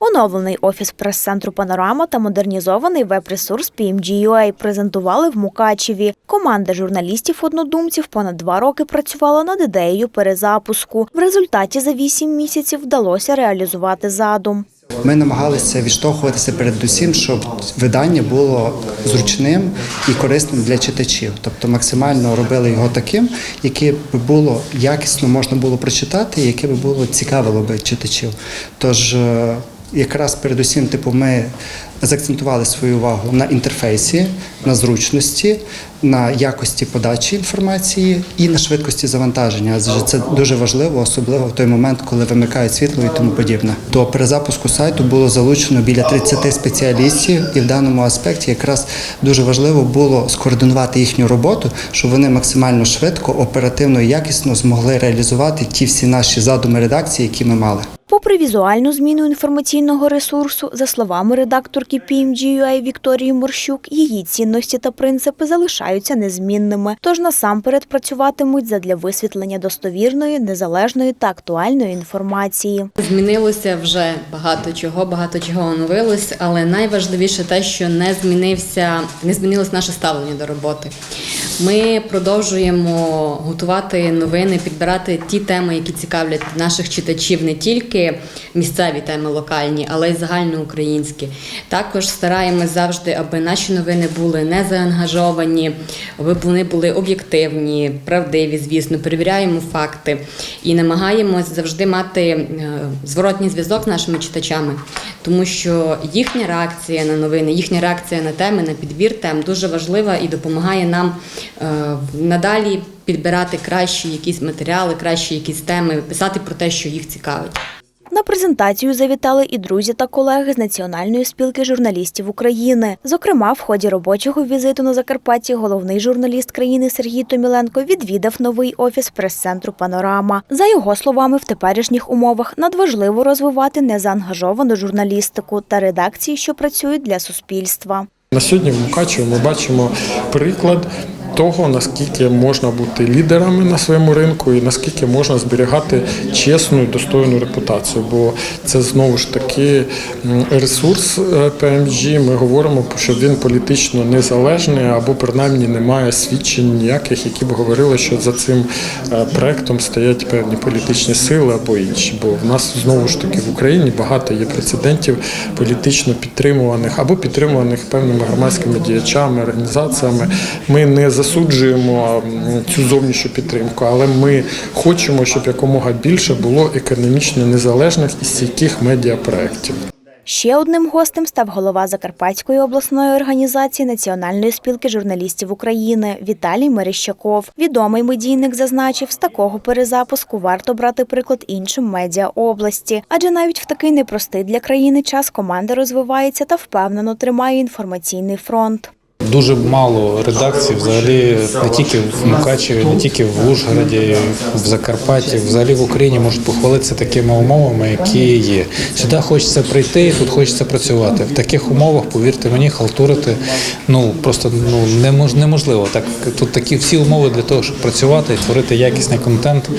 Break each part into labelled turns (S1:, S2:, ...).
S1: Оновлений офіс прес-центру Панорама та модернізований веб-ресурс PMG.ua презентували в Мукачеві. Команда журналістів-однодумців понад два роки працювала над ідеєю перезапуску. В результаті за вісім місяців вдалося реалізувати задум.
S2: Ми намагалися відштовхуватися передусім, щоб видання було зручним і корисним для читачів. Тобто максимально робили його таким, яке би було якісно можна було прочитати, яке би було цікавило би читачів. Тож е, якраз передусім, типу, ми заакцентували свою увагу на інтерфейсі, на зручності, на якості подачі інформації і на швидкості завантаження. Адже це дуже важливо, особливо в той момент, коли вимикають світло і тому подібне. До перезапуску сайту було залучено біля 30 спеціалістів, і в даному аспекті якраз дуже важливо було скоординувати їхню роботу, щоб вони максимально швидко, оперативно і якісно змогли реалізувати ті всі наші задуми редакції, які ми мали.
S1: Попри візуальну зміну інформаційного ресурсу, за словами редакторки PMG.ua Вікторії Морщук, її цінності та принципи залишаються незмінними. Тож насамперед працюватимуть задля висвітлення достовірної, незалежної та актуальної інформації.
S3: Змінилося вже багато чого, багато чого оновилось, але найважливіше те, що не змінився, не змінилось наше ставлення до роботи. Ми продовжуємо готувати новини, підбирати ті теми, які цікавлять наших читачів, не тільки місцеві теми локальні, але й загальноукраїнські. Також стараємось завжди, аби наші новини були не заангажовані, аби вони були об'єктивні, правдиві, звісно, перевіряємо факти і намагаємось завжди мати е, зворотній зв'язок з нашими читачами, тому що їхня реакція на новини, їхня реакція на теми, на підбір тем дуже важлива і допомагає нам надалі підбирати кращі якісь матеріали, кращі якісь теми, писати про те, що їх цікавить.
S1: На презентацію завітали і друзі та колеги з Національної спілки журналістів України. Зокрема, в ході робочого візиту на Закарпатті головний журналіст країни Сергій Томіленко відвідав новий офіс прес-центру Панорама. За його словами, в теперішніх умовах надважливо розвивати незаангажовану журналістику та редакції, що працюють для суспільства.
S4: На сьогодні в Мукачеві ми бачимо приклад того, наскільки можна бути лідерами на своєму ринку і наскільки можна зберігати чесну і достойну репутацію. Бо це знову ж таки ресурс е, PMG. Ми говоримо, що він політично незалежний або принаймні не має свідчень ніяких, які б говорили, що за цим е, проектом стоять певні політичні сили або інші. Бо в нас знову ж таки в Україні багато є прецедентів політично підтримуваних або підтримуваних певними громадськими діячами, організаціями. Ми не засуджуємо цю зовнішню підтримку, але ми хочемо, щоб якомога більше було економічно незалежних і стійких медіапроєктів.
S1: Ще одним гостем став голова Закарпатської обласної організації Національної спілки журналістів України Віталій Мерещаков. Відомий медійник зазначив, з такого перезапуску варто брати приклад іншим медіа області, адже навіть в такий непростий для країни час команда розвивається та впевнено тримає інформаційний фронт.
S5: Дуже мало редакцій, взагалі не тільки в Мукачеві, не тільки в Ужгороді, в Закарпатті, взагалі в Україні можуть похвалитися такими умовами, які є. Сюди хочеться прийти, і тут хочеться працювати. В таких умовах, повірте мені, халтурити ну просто ну немож, неможливо. Так тут такі всі умови для того, щоб працювати і творити якісний контент,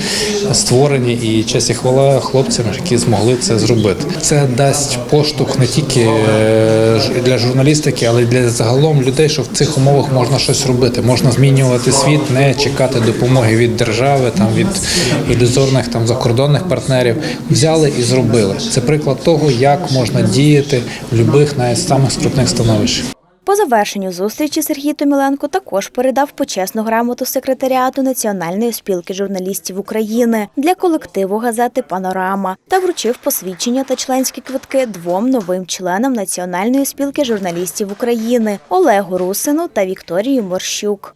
S5: створені і честь і хвала хлопцям, які змогли це зробити. Це дасть поштовх не тільки е, для журналістики, але й для загалом людей, що в цих умовах можна щось робити. Можна змінювати світ, не чекати допомоги від держави, там від ілюзорних там закордонних партнерів. Взяли і зробили. Це приклад того, як можна діяти в будь-яких навіть самих скрутних становищах.
S1: По завершенню зустрічі Сергій Томіленко також передав почесну грамоту секретаріату Національної спілки журналістів України для колективу газети Панорама та вручив посвідчення та членські квитки двом новим членам Національної спілки журналістів України Олегу Русину та Вікторії Морщук.